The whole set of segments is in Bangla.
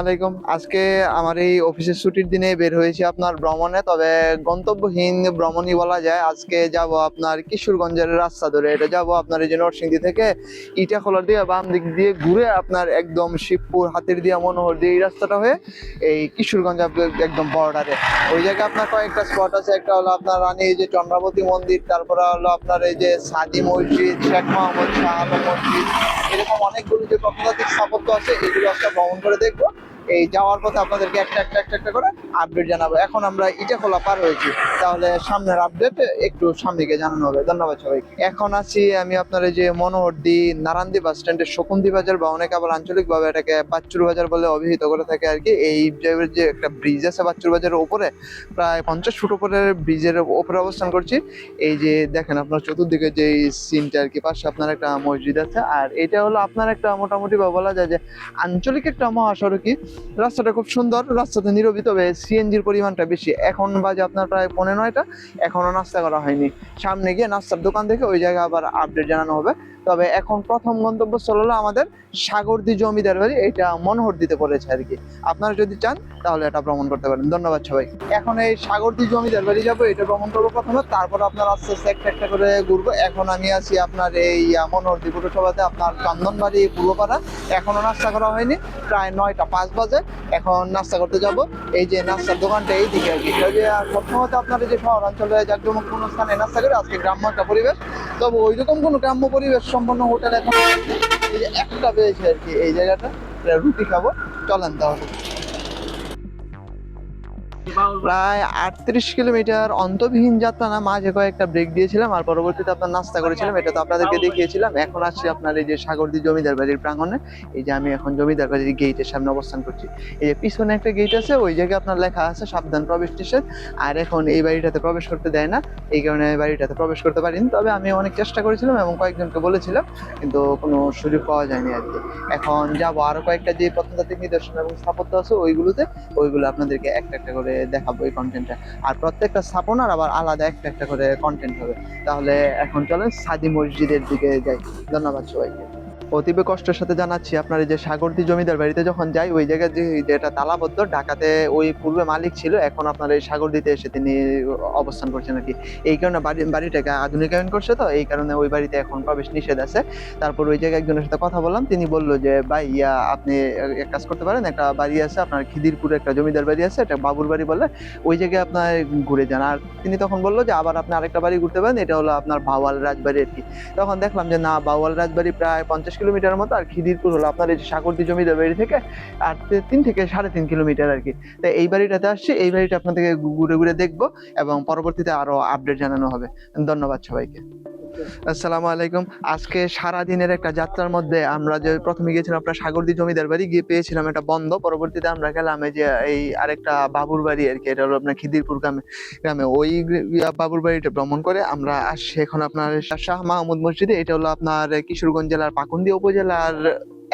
আলাইকুম। আজকে আমার এই অফিসের ছুটির দিনে বের হয়েছি আপনার ভ্রমণে, তবে গন্তব্যহীন ভ্রমণই বলা যায়। আজকে যাব আপনার কিশোরগঞ্জের রাস্তা ধরে। এটা যাব আপনার এই যে নরসিংদী থেকে ইটা ইটাখোলার দিয়ে বাম দিক দিয়ে ঘুরে আপনার একদম শিবপুর হাতির দিয়া মনোহর দিয়ে এই রাস্তাটা হয়ে এই কিশোরগঞ্জ একদম বর্ডারে ওই জায়গায় আপনার কয়েকটা স্পট আছে। একটা হলো আপনার রানী এই যে চন্দ্রাবতী মন্দির, তারপরে হলো আপনার এই যে সাদি মসজিদ, শেখ মোহাম্মদ শাহ মসজিদ। এরকম অনেকগুলো যে প্রত্নতাত্ত্বিক স্থাপত্য আছে, এগুলো আজকে ভ্রমণ করে দেখব। এই যাওয়ার পথে আপনাদেরকে একটা একটা একটা একটা করে আপডেট জানাব। এখন আমরা ইটাখোলা পার হয়েছি। তাহলে সামনের আপডেট একটু সামনে গিয়ে জানানো হবে। ধন্যবাদ সবাই এখন আছি আমি আপনার যে মনোহরদি, নারায়ণদি বাস স্ট্যান্ডের শকুন্দি বাজার বা অনেক আবার আঞ্চলিক ভাবে এটাকে বাচ্চুর বাজার বলে অভিহিত করে থাকে আর কি। এই যে একটা ব্রিজ আছে বাচ্চুর বাজারের উপরে, প্রায় পঞ্চাশ ফুট উপরের ব্রিজের উপরে অবস্থান করছি। এই যে দেখেন আপনার চতুর্দিকে যে সিনটা আর কি, পাশে আপনার একটা মসজিদ আছে। আর এটা হলো আপনার একটা মোটামুটি বা বলা যায় যে আঞ্চলিক একটা মহাসড়কই। রাস্তাটা খুব সুন্দর, রাস্তাতে নিরবি তবে সিএনজির পরিমাণটা বেশি। এখন বাজে আপনার প্রায় পনেরো নয়টা এখনও নাস্তা করা হয়নি। সামনে গিয়ে নাস্তার দোকান দেখে ওই জায়গায় আবার আপডেট জানানো হবে। তবে এখন প্রথম গন্তব্যস্থল হলো আমাদের সাগরদি জমিদার বাড়ি, এটা মনোহর দিতে পড়েছে আর কি। আপনারা যদি চান, তাহলে এটা ভ্রমণ করতে পারেন। ধন্যবাদ সবাই এখন এই সাগরদি জমিদার বাড়ি যাব, এটা ভ্রমণ করব প্রথমে। তারপর আপনার আস্তে আস্তে একটা একটা করে ঘুরবো। এখন আমি আছি আপনার এই মনোহরদি পৌরসভাতে, আপনার চন্দনবাড়ি পূর্বপাড়া। এখনও নাস্তা করা হয়নি। প্রায় নয়টা পাঁচ বাজে। এখন নাস্তা করতে যাব। এই যে নাস্তার দোকানটা এই দিকে আর কি। প্রথমত আপনার এই যে শহর অঞ্চলে জাকজমকপূর্ণ স্থানে নাস্তা করে, আজকে গ্রাম্য একটা পরিবেশ। তবে ওই রকম কোনো গ্রাম্য পরিবেশ সম্পন্ন হোটেল এখন এই যে একটা পেয়েছে আর কি, এই জায়গাটা। রুটি খাব। চলেন তাহলে। প্রায় আটত্রিশ কিলোমিটার অন্তবিহীন যাত্রা না মাঝে কয়েকটা ব্রেক দিয়েছিলাম আর পরবর্তীতে আপনার নাস্তা করেছিলাম এটা তো আপনাদেরকে দেখিয়েছিলাম। এখন আসছি আপনার এই যে সাগরদি জমিদার বাড়ির প্রাঙ্গণে এই যে আমি এখন জমিদার বাড়ির গেটের সামনে অবস্থান করছি। এই যে পিছনে একটা গেট আছে ওই জায়গায় আপনার লেখা আছে সাবধান প্রবেশ নিষেধ। আর এখন এই বাড়িটাতে প্রবেশ করতে দেয় না এই কারণে এই বাড়িটাতে প্রবেশ করতে পারিনি। তবে আমি অনেক চেষ্টা করেছিলাম এবং কয়েকজনকে বলেছিলাম কিন্তু কোনো সুযোগ পাওয়া যায়নি আর কি। এখন যাব আরও কয়েকটা যে প্রত্নতাত্ত্বিক নিদর্শন এবং স্থাপত্য আছে ওইগুলোতে ওইগুলো আপনাদেরকে একটা একটা করে দেখাবো এই কন্টেন্টটা আর প্রত্যেকটা স্থাপনার আবার আলাদা একটা একটা করে কন্টেন্ট হবে। তাহলে এখন চলেন সাদি মসজিদের দিকে যাই। ধন্যবাদ সবাইকে। অতীব কষ্টের সাথে জানাচ্ছি আপনার এই যে সাগরদি জমিদার বাড়িতে যখন যাই, ওই জায়গায় যে যেটা তালাবদ্ধ, ঢাকাতে ওই পূর্বে মালিক ছিল, এখন আপনার এই সাগরদিতে এসে তিনি অবস্থান করছেন আর কি। এই কারণে বাড়ি, বাড়িটাকে আধুনিকায়ন করছে তো, এই কারণে ওই বাড়িতে এখন প্রবেশ নিষেধ আছে। তারপর ওই জায়গায় একজনের সাথে কথা বললাম, তিনি বলল যে, ভাই, ইয়া, আপনি এক কাজ করতে পারেন, একটা বাড়ি আছে, আপনার খিদিরপুরে একটা জমিদার বাড়ি আছে একটা বাবুর বাড়ি বলে, ওই জায়গায় আপনার ঘুরে যান। আর তিনি তখন বলল যে, আবার আপনি আরেকটা বাড়ি ঘুরতে পারেন, এটা হলো আপনার ভাওয়াল রাজবাড়ি আর কি। তখন দেখলাম যে, না, বাওয়াল রাজবাড়ি প্রায় পঞ্চাশ কিলোমিটার মতো আর খিদিরপুর হলো আপনার এই যে সাগরদি জমিদার বাড়ি থেকে আর তিন থেকে সাড়ে তিন কিলোমিটার আর কি। তাই এই বাড়িটাতে আসছি, এই বাড়িটা আপনাদেরকে ঘুরে ঘুরে দেখব এবং পরবর্তীতে আরও আপডেট জানানো হবে। ধন্যবাদ সবাইকে। আসসালামু আলাইকুম। আজকে সারা দিনের একটা যাত্রার মধ্যে আমরা যে প্রথমে গিয়েছিলাম আপনার সাগরদি জমিদার বাড়ি, গিয়ে পেয়েছিলাম একটা বন্ধ। পরবর্তীতে আমরা গেলাম এই যে এই আরেকটা বাবুর বাড়ি আর কি, এটা হলো আপনার খিদিরপুর গ্রামে গ্রামে। ওই বাবুর বাড়িটা ভ্রমণ করে আমরা আসছি এখন আপনার শাহ মাহমুদ মসজিদে। এটা হলো আপনার কিশোরগঞ্জ জেলার পাকুন্দি উপজেলার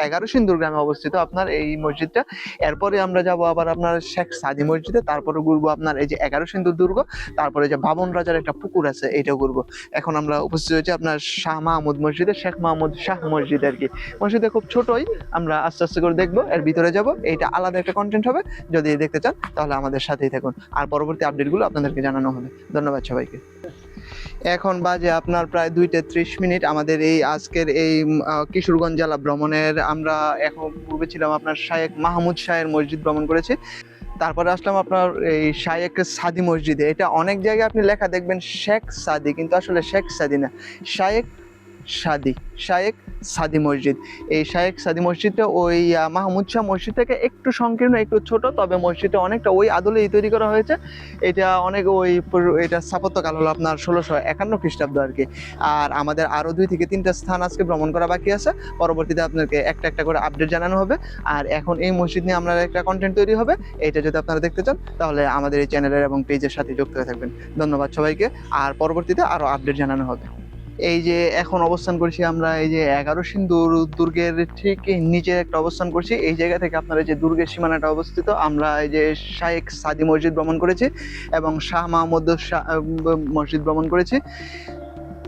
এগারো সিন্দুর গ্রামে অবস্থিত আপনার এই মসজিদটা। এরপরে আমরা যাব আবার আপনার শেখ সাদি মসজিদে, তারপরে ঘুরবো আপনার এই যে এগারো সিন্দুর দুর্গ, তারপরে যে বাবন রাজার একটা পুকুর আছে এটা ঘুরবো। এখন আমরা উপস্থিত হয়েছি আপনার শাহ মাহমুদ মসজিদে, শেখ মাহমুদ শাহ মসজিদ আর কি। মসজিদে খুব ছোটই, আমরা আস্তে আস্তে করে দেখব, এর ভিতরে যাব, এইটা আলাদা একটা কন্টেন্ট হবে, যদি দেখতে চান, তাহলে আমাদের সাথেই থাকুন। আর পরবর্তী আপডেটগুলো আপনাদেরকে জানানো হবে। ধন্যবাদ সবাইকে। এখন বাজে আপনার প্রায় দুইটা ত্রিশ মিনিট। আমাদের এই আজকের এই কিশোরগঞ্জ জেলা ভ্রমণের আমরা এখন পূর্বে ছিলাম আপনার শায়েক মাহমুদ শাহের মসজিদ ভ্রমণ করেছি। তারপরে আসলাম আপনার এই শায়েক সাদি মসজিদে। এটা অনেক জায়গায় আপনি লেখা দেখবেন শেখ সাদি, কিন্তু আসলে শেখ সাদি না। শায়েক সাদি, শায়েক সাদি মসজিদ। এই শায়েক সাদি মসজিদটা ওই মাহমুদ শাহ মসজিদ থেকে একটু সংকীর্ণ, একটু ছোট, তবে মসজিদটা অনেকটা ওই আদলেই তৈরি করা হয়েছে। এটা অনেক ওই এটা স্থাপত্যকাল হলো আপনার ষোলোশো একান্ন খ্রিস্টাব্দ আর কি। আর আমাদের আরও দুই থেকে তিনটা স্থান আজকে ভ্রমণ করা বাকি আছে। পরবর্তীতে আপনাকে একটা একটা করে আপডেট জানানো হবে। আর এখন এই মসজিদ নিয়ে আপনার একটা কন্টেন্ট তৈরি হবে। এটা যদি আপনারা দেখতে চান, তাহলে আমাদের এই চ্যানেলের এবং পেজের সাথে যুক্ত হয়ে থাকবেন। ধন্যবাদ সবাইকে। আর পরবর্তীতে আরও আপডেট জানানো হবে। এই যে এখন অবস্থান করছি আমরা এই যে এগারো সিন্দুর দুর্গের ঠিক নিচে একটা অবস্থান করছি। এই জায়গা থেকে আপনার যে দুর্গের সীমানাটা অবস্থিত, আমরা এই যে শাহেক সাদি মসজিদ ভ্রমণ করেছি এবং শাহ মাহমুদ শাহ মসজিদ ভ্রমণ করেছি।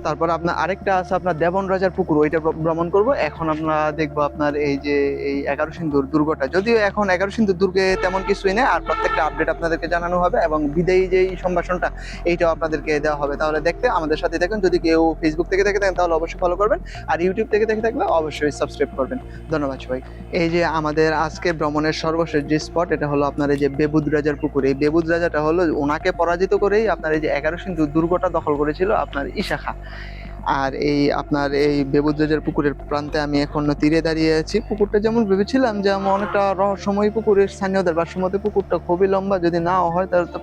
তারপর আপনার আরেকটা আছে আপনার দেবন রাজার পুকুর, ওইটা ভ্রমণ করব। এখন আমরা দেখব আপনার এই যে, এই এগারো সিন্ধুর দুর্গটা। যদিও এখন এগারো সিন্ধুর দুর্গে তেমন কিছুই নেই, আর প্রত্যেকটা আপডেট আপনাদেরকে জানানো হবে এবং বিদায়ী যে সম্ভাষণটা, এইটাও আপনাদেরকে দেওয়া হবে। তাহলে দেখতে, আমাদের সাথে থাকুন। যদি কেউ ফেসবুক থেকে দেখে থাকেন, তাহলে অবশ্যই ফলো করবেন। আর ইউটিউব থেকে দেখে থাকলে অবশ্যই সাবস্ক্রাইব করবেন। ধন্যবাদ সবাই। এই যে আমাদের আজকে ভ্রমণের সর্বশেষ যে স্পট এটা হলো আপনার এই যে বেবুদ রাজার পুকুর। এই বেবুদ রাজাটা হলো, ওনাকে পরাজিত করেই আপনার এই যে এগারো সিন্ধু দুর্গটা দখল করেছিল আপনার ইশাখা Bye. আর এই আপনার এই বেবুদ্রাজের পুকুরের প্রান্তে আমি এখন তীরে দাঁড়িয়ে আছি। পুকুরটা যেমন ভেবেছিলাম যে আমার অনেকটা রহস্যময় পুকুরের স্থানীয়দের ভাষ্যমতে পুকুরটা খুবই লম্বা, যদি নাও হয় তাহলে তো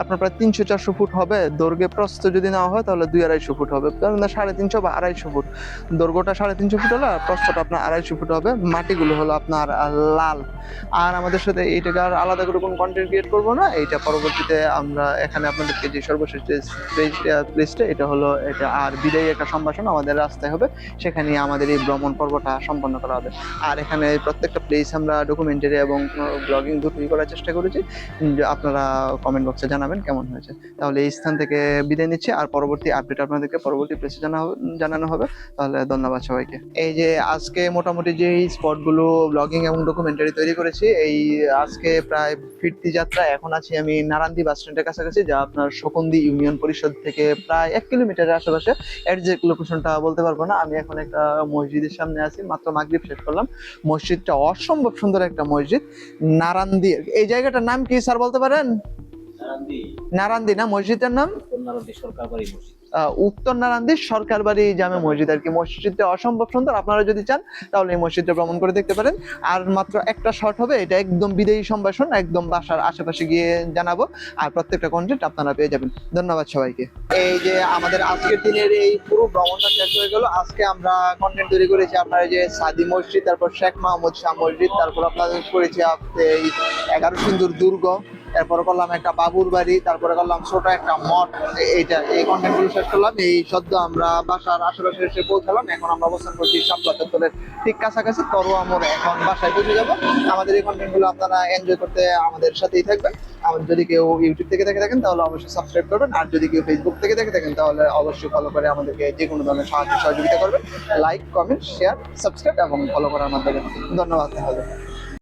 আপনার প্রায় তিনশো চারশো ফুট হবে। দৈর্ঘ্যে প্রস্ত যদি না হয় তাহলে দুই আড়াইশো ফুট হবে। কারণ সাড়ে তিনশো বা আড়াইশো ফুট। দৈর্ঘ্যটা সাড়ে তিনশো ফুট হলো আর প্রস্থটা আপনার আড়াইশো ফুট হবে। মাটিগুলো হলো আপনার লাল। আর আমাদের সাথে এইটাকে আর আলাদা করে কোনো কন্টেন্ট ক্রিয়েট করব না। এইটা পরবর্তীতে আমরা এখানে আপনাদেরকে যে সর্বশেষ প্লেসটা এটা হলো এটা আর বিদায়ী একটা সম্ভাষণ আমাদের রাস্তায় হবে, সেখানে আমাদের এই ভ্রমণ পর্বটা সম্পন্ন করা হবে। আর এখানে প্রত্যেকটা প্লেস আমরা ডকুমেন্টারি এবং ব্লগিং দুটোই করার চেষ্টা করেছি। আপনারা কমেন্ট বক্সে জানাবেন কেমন হয়েছে। তাহলে এই স্থান থেকে বিদায় নিচ্ছি, আর পরবর্তী আপডেট আপনাদেরকে পরবর্তী প্লেসে জানা জানানো হবে। তাহলে ধন্যবাদ সবাইকে। এই যে আজকে মোটামুটি যে স্পটগুলো ব্লগিং এবং ডকুমেন্টারি তৈরি করেছি, এই আজকে প্রায় ফিরতি যাত্রা, এখন আছি আমি নারান্দি বাস স্ট্যান্ডের কাছাকাছি, যা আপনার শকুন্দি ইউনিয়ন পরিষদ থেকে প্রায় এক কিলোমিটারের আশেপাশে। এক্সাক্ট যে লোকেশনটা বলতে পারব না আমি এখন একটা মসজিদের সামনে আছি মাত্র মাগরীব শেষ করলাম। মসজিদটা অসম্ভব সুন্দর একটা মসজিদ নারান্দি। এই জায়গাটার নাম কি স্যার বলতে পারেন? নারান্দি। নারান্দি না মসজিদের নাম? সরকার বাড়ি মসজিদ। উত্তর নারান্দি সরকার বাড়ি জামে মসজিদ আর কি। মসজিদটা অসম্ভব সুন্দর। আপনারা যদি চান, তাহলে এই মসজিদটা ভ্রমণ করে দেখতে পারেন। আর মাত্র একটা শর্ট হবে, এটা একদম বিদেয়ী সম্ভাষণ, একদম বাসার আশেপাশে গিয়ে জানাব। আর প্রত্যেকটা কন্টেন্ট আপনারা পেয়ে যাবেন। ধন্যবাদ সবাইকে। এই যে আমাদের আজকের দিনের এই পুরো ভ্রমণটা শেষ হয়ে গেল। আজকে আমরা কন্টেন্ট তৈরি করেছি আপনার যে সাদি মসজিদ, তারপর শেখ মাহমুদ শাহ মসজিদ, তারপর আপনাদের করেছি এই এগারো সিন্ধুর দুর্গ। তারপরে করলাম একটা বাবুর বাড়ি, তারপরে করলাম ছোট একটা মঠ। এইটা, এই কন্টেন্টগুলো শেষ করলাম। এই সদ্য আমরা বাসার আশেপাশে এসে পৌঁছালাম। এখন আমরা অবস্থান করছি শাপলা চত্বরের ঠিক কাছাকাছি তরুয়া মোড়ে। এখন বাসায় পৌঁছে যাব। আমাদের এই কন্টেন্টগুলো আপনারা এনজয় করতে আমাদের সাথেই থাকবেন। আর যদি কেউ ইউটিউব থেকে দেখে থাকেন, তাহলে অবশ্যই সাবস্ক্রাইব করবেন। আর যদি কেউ ফেসবুক থেকে দেখে থাকেন, তাহলে অবশ্যই ফলো করে আমাদেরকে যে কোনো ধরনের সাহায্য সহযোগিতা করবেন। লাইক কমেন্ট শেয়ার সাবস্ক্রাইব এবং ফলো করার মাধ্যমে। ধন্যবাদ তাহলে।